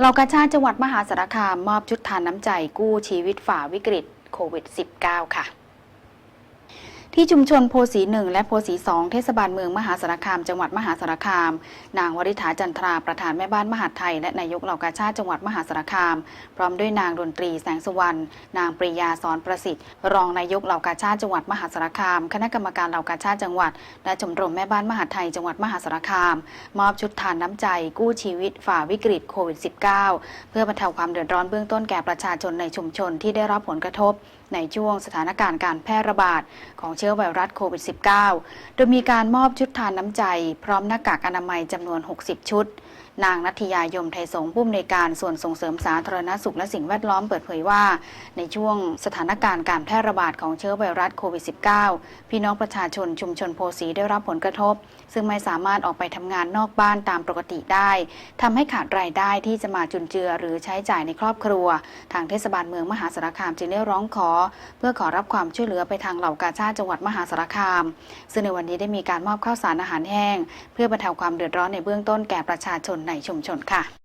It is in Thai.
เหล่ากาชาติจังหวัดมหาสารคามมอบชุดทานน้ำใจกู้ชีวิตฝ่าวิกฤตโควิด -19 ค่ะ ที่ชุมชนโพสีหนึ่งและโพสีสองเทศบาลเมืองมหาสารคาม จังหวัดมหาสารคาม นางวริษฐาจันทราประธานแม่บ้านมหาไทย และนายกเหล่ากาชาติจังหวัดมหาสารคาม พร้อมด้วยนางดนตรีแสงสุวรรณนางปริยาสอนประสิทธิ์ รองนายกเหล่ากาชาติจังหวัดมหาสารคาม คณะกรรมการเหล่ากาชาติจังหวัด และชมรมแม่บ้านมหาไทยจังหวัดมหาสารคาม มอบชุดทานน้ำใจ กู้ชีวิต ฝ่าวิกฤตโควิด -19 เพื่อบรรเทาความเดือดร้อนเบื้องต้นแก่ประชาชนในชุมชนที่ได้รับผลกระทบ ในช่วงสถานการณ์การแพร่ระบาดของเชื้อไวรัสโควิด -19 โดยมีการมอบชุดทานน้ำใจ พร้อมหน้ากากอนามัยจำนวน 60 ชุด นางนัทยายมไทยสงผู้อำนวยการส่วนส่งเสริมสาธารณสุขและสิ่งแวดล้อมเปิดเผยว่า ในช่วงสถานการณ์การแพร่ระบาดของเชื้อไวรัสโควิด -19 พี่น้องประชาชนชุมชนโพสีได้รับผลกระทบ ซึ่งไม่สามารถออกไปทำงานนอกบ้านตามปกติได้ ทำให้ขาดรายได้ที่จะมาจุนเจือหรือใช้จ่ายในครอบครัว ทางเทศบาลเมืองมหาสารคามจึงได้ร้องขอ เพื่อขอรับความช่วยเหลือไปทางเหล่ากาชาติจังหวัดมหาสารคาม ซึ่งในวันนี้ได้มีการมอบข้าวสารอาหารแห้ง เพื่อบรรเทาความเดือดร้อนในเบื้องต้นแก่ประชาชนในชุมชนค่ะ